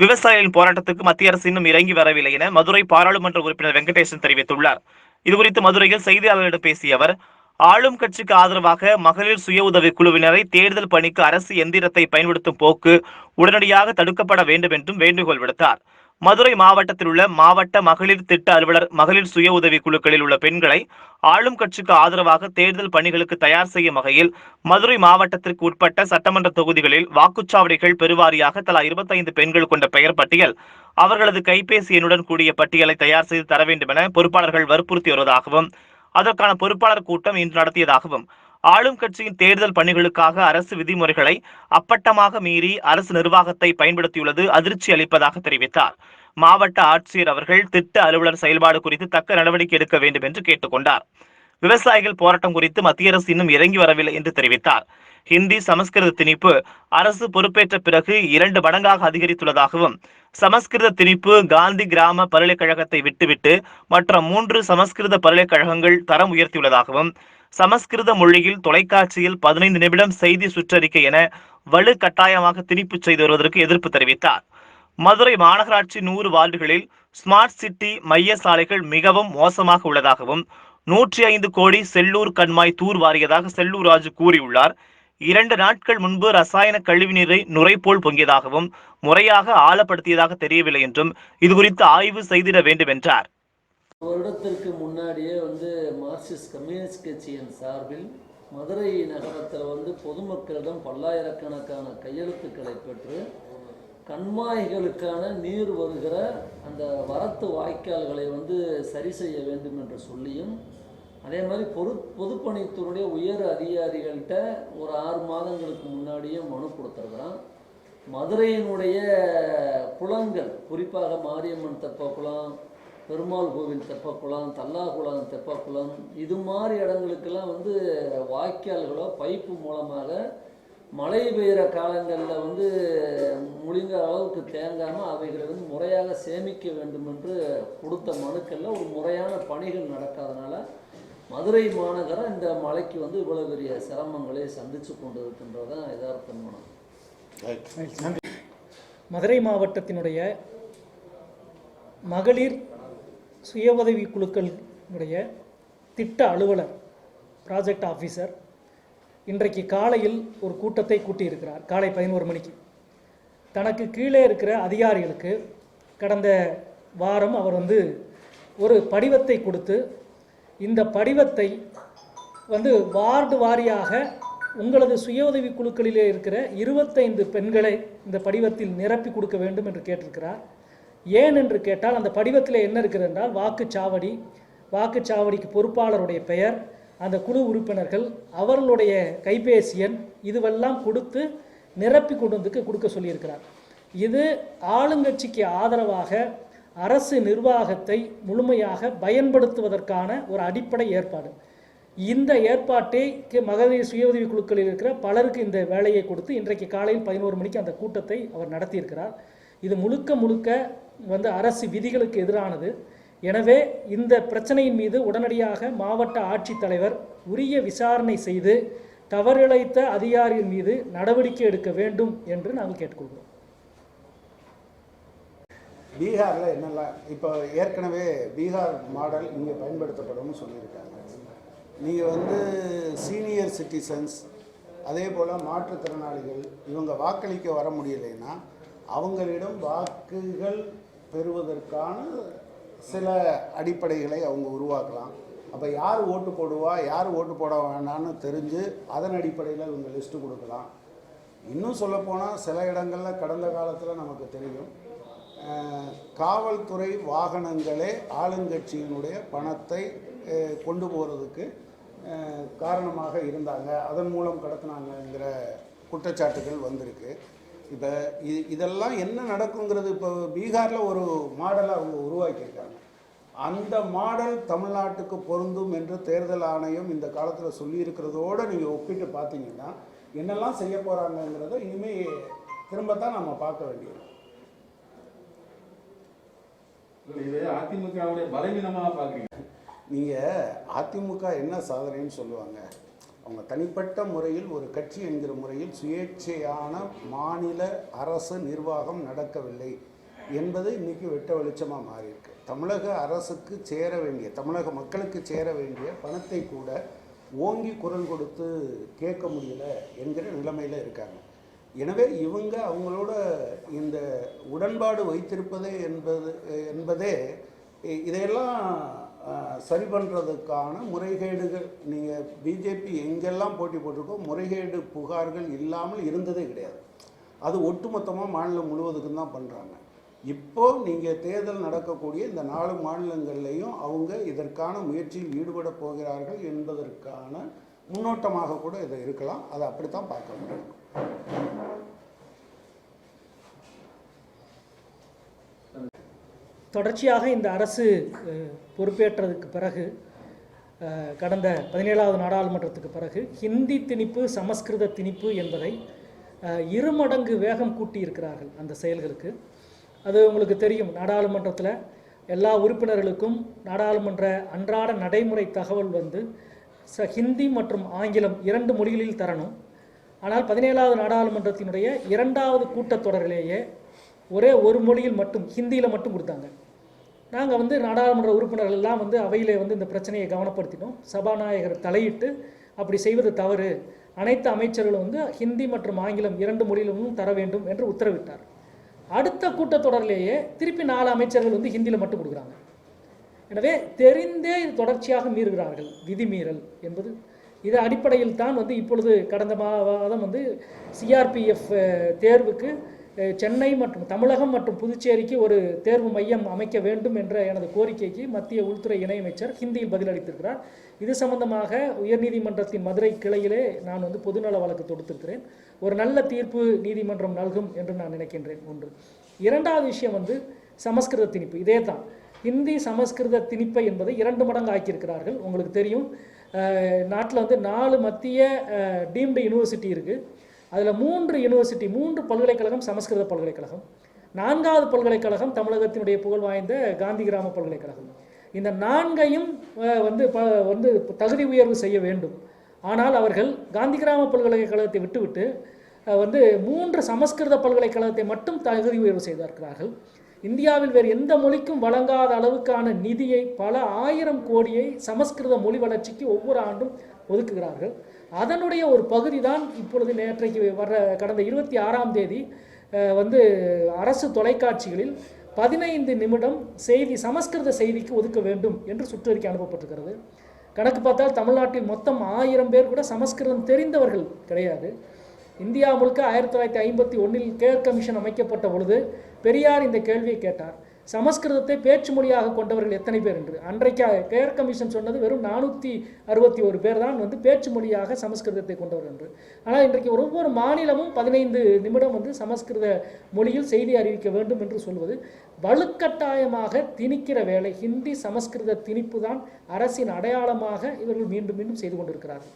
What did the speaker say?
விவசாயிகளின் போராட்டத்துக்கு மத்திய அரசு இன்னும் இறங்கி வரவில்லை என மதுரை பாராளுமன்ற உறுப்பினர் வெங்கடேசன் தெரிவித்துள்ளார். இதுகுறித்து மதுரையில் செய்தியாளர்களிடம் பேசிய அவர் ஆளும் கட்சிக்கு ஆதரவாக மகளிர் சுய உதவி குழுவினரை தேர்தல் பணிக்கு அரசு எந்திரத்தை பயன்படுத்தும் போக்கு உடனடியாக தடுக்கப்பட வேண்டும் என்றும் வேண்டுகோள் விடுத்தார். மதுரை மாவட்டத்தில் உள்ள மாவட்ட மகளிர் திட்ட அலுவலர் மகளிர் சுய உதவி குழுக்களில் உள்ள பெண்களை ஆளும் கட்சிக்கு ஆதரவாக தேர்தல் பணிகளுக்கு தயார் செய்யும் வகையில் மதுரை மாவட்டத்திற்கு உட்பட்ட சட்டமன்ற தொகுதிகளில் வாக்குச்சாவடிகள் பெருவாரியாக தலா இருபத்தைந்து பெண்கள் கொண்ட பெயர் பட்டியல் அவர்களது கைபேசி எண்ணுடன் கூடிய பட்டியலை தயார் செய்து தர வேண்டும் என பொறுப்பாளர்கள் வற்புறுத்தி வருவதாகவும் அதற்கான பொறுப்பாளர் கூட்டம் இன்று நடத்தியதாகவும் ஆளும் கட்சியின் தேர்தல் பணிகளுக்காக அரசு விதிமுறைகளை அப்பட்டமாக மீறி அரசு நிர்வாகத்தை பயன்படுத்தியுள்ளது அதிர்ச்சி அளிப்பதாக தெரிவித்தார். மாவட்ட ஆட்சியர் அவர்கள் திட்ட அலுவலர் செயல்பாடு குறித்து தக்க நடவடிக்கை எடுக்க வேண்டும் என்று கேட்டுக்கொண்டார். விவசாயிகள் போராட்டம் குறித்து மத்திய அரசு இன்னும் இறங்கி வரவில்லை என்று தெரிவித்தார். ஹிந்தி சமஸ்கிருத திணிப்பு அரசு பொறுப்பேற்ற பிறகு இரண்டு மடங்காக அதிகரித்துள்ளதாகவும் சமஸ்கிருத திணிப்பு காந்தி கிராம பல்கலைக்கழகத்தை விட்டுவிட்டு மற்ற மூன்று சமஸ்கிருத பல்கலைக்கழகங்கள் தரம் உயர்த்தியுள்ளதாகவும் சமஸ்கிருத மொழியில் தொலைக்காட்சியில் பதினைந்து நிமிடம் செய்தி சுற்றறிக்கை என வலு கட்டாயமாக திணிப்பு செய்து வருவதற்கு எதிர்ப்பு தெரிவித்தார். மதுரை மாநகராட்சி நூறு வார்டுகளில் ஸ்மார்ட் சிட்டி மைய சாலைகள் மிகவும் மோசமாக உள்ளதாகவும் நூற்றி ஐந்து கோடி செல்லூர் கண்மாய் தூர் வாரியதாக செல்லூர் ராஜு கூறியுள்ளார். இரண்டு நாட்கள் முன்பு ரசாயன கழிவுநீரை நுரை போல் பொங்கியதாகவும் முறையாக ஆழப்படுத்தியதாக தெரியவில்லை என்றும் இதுகுறித்து ஆய்வு செய்திட வேண்டும் என்றார் வருடத்திற்கு முன்னாடியே வந்து மார்க்சிஸ்ட் கம்யூனிஸ்ட் கட்சியின் சார்பில் மதுரை நகரத்தில் வந்து பொதுமக்களிடம் பல்லாயிரக்கணக்கான கையெழுத்துக்களை பெற்று கண்மாய்களுக்கான நீர் வருகிற அந்த வரத்து வாய்க்கால்களை வந்து சரி செய்ய வேண்டும் என்று சொல்லியும் அதே மாதிரி பொது பொதுப்பணித்துறையுடைய உயர் அதிகாரிகள்கிட்ட ஒரு ஆறு மாதங்களுக்கு முன்னாடியே மனு கொடுத்துருக்குறான். மதுரையினுடைய குளங்கள் குறிப்பாக மாரியம்மன் தெப்பக்குளம் பெருமாள் கோவில் தெப்பக்குளம் தல்லாகுளம் தெப்பக்குளம் இது மாதிரி இடங்களுக்கெல்லாம் வந்து வாய்க்கால்களோ பைப்பு மூலமாக மழை பெய்கிற காலங்களில் வந்து முழுங்க அளவுக்கு தேங்காமல் அவைகளை வந்து முறையாக சேமிக்க வேண்டும் என்று கொடுத்த மனுக்களில் ஒரு முறையான பணிகள் நடக்காதனால மதுரை மாநகரம் இந்த மலைக்கு வந்து இவ்வளோ பெரிய சிரமங்களை சந்தித்து கொண்டு இருக்கின்றது யதார்த்தம் மனம் மதுரை மாவட்டத்தினுடைய மகளிர் சுய உதவி குழுக்களுடைய திட்ட அலுவலர் ப்ராஜெக்ட் ஆஃபீஸர் இன்றைக்கு காலையில் ஒரு கூட்டத்தை கூட்டியிருக்கிறார். காலை பதினோரு மணிக்கு. தனக்கு கீழே இருக்கிற அதிகாரிகளுக்கு கடந்த வாரம் அவர் வந்து ஒரு படிவத்தை கொடுத்து இந்த படிவத்தை வந்து வார்டு வாரியாக உங்களது சுய உதவி குழுக்களிலே இருக்கிற இருபத்தைந்து பெண்களை இந்த படிவத்தில் நிரப்பி கொடுக்க வேண்டும் என்று கேட்டிருக்கிறார். ஏன் என்று கேட்டால் அந்த படிவத்தில் என்ன இருக்கிறது என்றால் வாக்குச்சாவடி வாக்குச்சாவடிக்கு பொறுப்பாளருடைய பெயர் அந்த குழு உறுப்பினர்கள் அவர்களுடைய கைபேசி எண் இதுவெல்லாம் கொடுத்து நிரப்பி கொண்டு வந்துக்கு கொடுக்க சொல்லியிருக்கிறார். இது ஆளுங்கட்சிக்கு ஆதரவாக அரசு நிர்வாகத்தை முழுமையாக பயன்படுத்துவதற்கான ஒரு அடிப்படை ஏற்பாடு. இந்த ஏற்பாட்டைக்கு மகளிர் சுய உதவி குழுக்களில் இருக்கிற பலருக்கு இந்த வேலையை கொடுத்து இன்றைக்கு காலையில் பதினோரு மணிக்கு அந்த கூட்டத்தை அவர் நடத்தியிருக்கிறார். இது முழுக்க முழுக்க வந்து அரசு விதிகளுக்கு எதிரானது. எனவே இந்த பிரச்சனையின் மீது உடனடியாக மாவட்ட ஆட்சித்தலைவர் உரிய விசாரணை செய்து தவறிழைத்த அதிகாரிகள் மீது நடவடிக்கை எடுக்க வேண்டும் என்று நாங்கள் கேட்டுக்கொள்கிறோம். பீகாரில் என்னெல்லாம் இப்போ ஏற்கனவே பீகார் மாடல் இங்கே பயன்படுத்தப்படும்னு சொல்லியிருக்காங்க. நீங்கள் வந்து சீனியர் சிட்டிசன்ஸ் அதே போல் மாற்றுத்திறனாளிகள் இவங்க வாக்களிக்க வர முடியலைன்னா அவங்களிடம் வாக்குகள் பெறுவதற்கான சில அடிப்படைகளை அவங்க உருவாக்கலாம். அப்போ யார் ஓட்டு போடுவா யார் ஓட்டு போட வேணான்னு தெரிஞ்சு அதன் அடிப்படையில் இவங்க லிஸ்ட்டு கொடுக்கலாம். இன்னும் சொல்லப்போனால் சில இடங்களில் கடந்த காலத்தில் நமக்கு தெரியும். காவல்துறை வாகனங்களே ஆளுங்கட்சியினுடைய பணத்தை கொண்டு போகிறதுக்கு காரணமாக இருந்தாங்க. அதன் மூலம் கடத்தினாங்கங்கிற குற்றச்சாட்டுகள் வந்திருக்கு. இப்போ இது இதெல்லாம் என்ன நடக்குங்கிறது இப்போ பீகாரில் ஒரு மாடலை அவங்க உருவாக்கியிருக்காங்க. அந்த மாடல் தமிழ்நாட்டுக்கு பொருந்தும் என்று தேர்தல் ஆணையம் இந்த காலத்தில் சொல்லியிருக்கிறதோடு நீங்கள் ஒப்பிட்டு பார்த்தீங்கன்னா என்னெல்லாம் செய்ய போகிறாங்கங்கிறத இனிமேல் திரும்பத்தான் நம்ம பார்க்க வேண்டியது இது அதிமுகவுடைய பலவீனமாக பார்க்குறீங்க. நீங்கள் அதிமுக என்ன சாதனைன்னு சொல்லுவாங்க? அவங்க தனிப்பட்ட முறையில் ஒரு கட்சி என்கிற முறையில் சுயேட்சையான மாநில அரசு நிர்வாகம் நடக்கவில்லை என்பது இன்னைக்கு வெட்ட வெளிச்சமாக மாறியிருக்கு. தமிழக அரசுக்கு சேர வேண்டிய தமிழக மக்களுக்கு சேர வேண்டிய பணத்தை கூட ஓங்கி குரல் கொடுத்து கேட்க முடியல என்கிற நிலைமையில் இருக்காங்க. எனவே இவங்க அவங்களோட இந்த உடன்பாடு வைத்திருப்பதே என்பது என்பதே இதையெல்லாம் சரி பண்ணுறதுக்கான முறைகேடுகள். நீங்கள் பிஜேபி எங்கெல்லாம் போட்டி போட்டிருக்கோ முறைகேடு புகார்கள் இல்லாமல் இருந்ததே கிடையாது. அது ஒட்டுமொத்தமாக மாநிலம் முழுவதுக்கும் தான் பண்ணுறாங்க இப்போ நீங்கள் தேர்தல் நடக்கக்கூடிய இந்த நாலு மாநிலங்கள்லையும் அவங்க இதற்கான முயற்சியில் ஈடுபட போகிறார்கள் என்பதற்கான முன்னோட்டமாக கூட இது இருக்கலாம். அதை அப்படித்தான் பார்க்க முடியும். தொடர்ச்சியாக இந்த அரசு பொறுப்பேற்றதுக்கு பிறகு கடந்த பதினேழாவது நாடாளுமன்றத்துக்கு பிறகு ஹிந்தி திணிப்பு சமஸ்கிருத திணிப்பு என்பதை இருமடங்கு வேகம் கூட்டி இருக்கிறார்கள் அந்த செயல்களுக்கு. அது உங்களுக்கு தெரியும் நாடாளுமன்றத்தில் எல்லா உறுப்பினர்களுக்கும் நாடாளுமன்ற அன்றாட நடைமுறை தகவல் வந்து ச ஹிந்தி மற்றும் ஆங்கிலம் இரண்டு மொழிகளில் தரணும். ஆனால் பதினேழாவது நாடாளுமன்றத்தினுடைய இரண்டாவது கூட்டத்தொடரிலேயே ஒரே ஒரு மொழியில் மட்டும் ஹிந்தியில் மட்டும் கொடுத்தாங்க. நாங்கள் வந்து நாடாளுமன்ற உறுப்பினர்கள் எல்லாம் வந்து அவையிலே வந்து இந்த பிரச்சனையை கவனப்படுத்தினோம். சபாநாயகர் தலையிட்டு அப்படி செய்வது தவறு. அனைத்து அமைச்சர்களும் வந்து ஹிந்தி மற்றும் ஆங்கிலம் இரண்டு மொழியிலும் தர வேண்டும் என்று உத்தரவிட்டார். அடுத்த கூட்டத்தொடரிலேயே திருப்பி நாலு அமைச்சர்கள் வந்து ஹிந்தியில் மட்டும் கொடுக்குறாங்க. எனவே தெரிந்தே இது தொடர்ச்சியாக மீறுகிறார்கள். விதிமீறல் என்பது இது அடிப்படையில் தான் வந்து இப்பொழுது கடந்த மாதம் வந்து சிஆர்பிஎஃப் தேர்வுக்கு சென்னை மற்றும் தமிழகம் மற்றும் புதுச்சேரிக்கு ஒரு தேர்வு மையம் அமைக்க வேண்டும் என்ற எனது கோரிக்கைக்கு மத்திய உள்துறை இணையமைச்சர் ஹிந்தியில் பதிலளித்திருக்கிறார். இது சம்பந்தமாக உயர்நீதிமன்றத்தின் மதுரை கிளையிலே நான் வந்து பொதுநல வழக்கு தொடுத்திருக்கிறேன். ஒரு நல்ல தீர்ப்பு நீதிமன்றம் நல்கும் என்று நான் நினைக்கின்றேன். ஒன்று. இரண்டாவது விஷயம் வந்து சமஸ்கிருத திணிப்பு. இதே தான் ஹிந்தி சமஸ்கிருத திணிப்பை என்பதை இரண்டு மடங்கு ஆக்கியிருக்கிறார்கள். உங்களுக்கு தெரியும். நாட்டில் வந்து நாலு மத்திய டீம்டு யூனிவர்சிட்டி இருக்குது அதில் மூன்று யூனிவர்சிட்டி மூன்று பல்கலைக்கழகம் சமஸ்கிருத பல்கலைக்கழகம். நான்காவது பல்கலைக்கழகம் தமிழகத்தினுடைய புகழ் வாய்ந்த காந்தி கிராம பல்கலைக்கழகம். இந்த நான்கையும் வந்து ப வந்து தகுதி உயர்வு செய்ய வேண்டும். ஆனால் அவர்கள் காந்தி கிராம பல்கலைக்கழகத்தை விட்டுவிட்டு வந்து மூன்று சமஸ்கிருத பல்கலைக்கழகத்தை மட்டும் தகுதி உயர்வு செய்திருக்கிறார்கள் இந்தியாவில் வேறு எந்த மொழிக்கும் வழங்காத அளவுக்கான நிதியை பல ஆயிரம் கோடியை சமஸ்கிருத மொழி வளர்ச்சிக்கு ஒவ்வொரு ஆண்டும் ஒதுக்குகிறார்கள். அதனுடைய ஒரு பகுதி தான் இப்பொழுது நேற்றைக்கு வர்ற கடந்த இருபத்தி ஆறாம் தேதி வந்து அரசு தொலைக்காட்சிகளில் பதினைந்து நிமிடம் செய்தி சமஸ்கிருத செய்திக்கு ஒதுக்க வேண்டும் என்று சுற்றறிக்கை அனுப்பப்பட்டிருக்கிறது. கணக்கு பார்த்தால் தமிழ்நாட்டில் மொத்தம் ஆயிரம் பேர் கூட சமஸ்கிருதம் தெரிந்தவர்கள் கிடையாது. இந்தியா முழுக்க ஆயிரத்தி தொள்ளாயிரத்தி ஐம்பத்தி ஒன்றில் கேர் கமிஷன் அமைக்கப்பட்ட பொழுது பெரியார் இந்த கேள்வியை கேட்டார். சமஸ்கிருதத்தை பேச்சு மொழியாக கொண்டவர்கள் எத்தனை பேர் என்று. அன்றைக்கு கேர் கமிஷன் சொன்னது வெறும் நானூற்றி அறுபத்தி ஒரு பேர் தான் வந்து பேச்சு மொழியாக சமஸ்கிருதத்தை கொண்டவர் என்று. ஆனால் இன்றைக்கு ஒவ்வொரு மாநிலமும் பதினைந்து நிமிடம் வந்து சமஸ்கிருத மொழியில் செய்தி அறிவிக்க வேண்டும் என்று சொல்வது வலுக்கட்டாயமாக திணிக்கிற வேலை. ஹிந்தி சமஸ்கிருத திணிப்பு தான் அரசின் அடையாளமாக இவர்கள் மீண்டும் மீண்டும் செய்து கொண்டிருக்கிறார்கள்.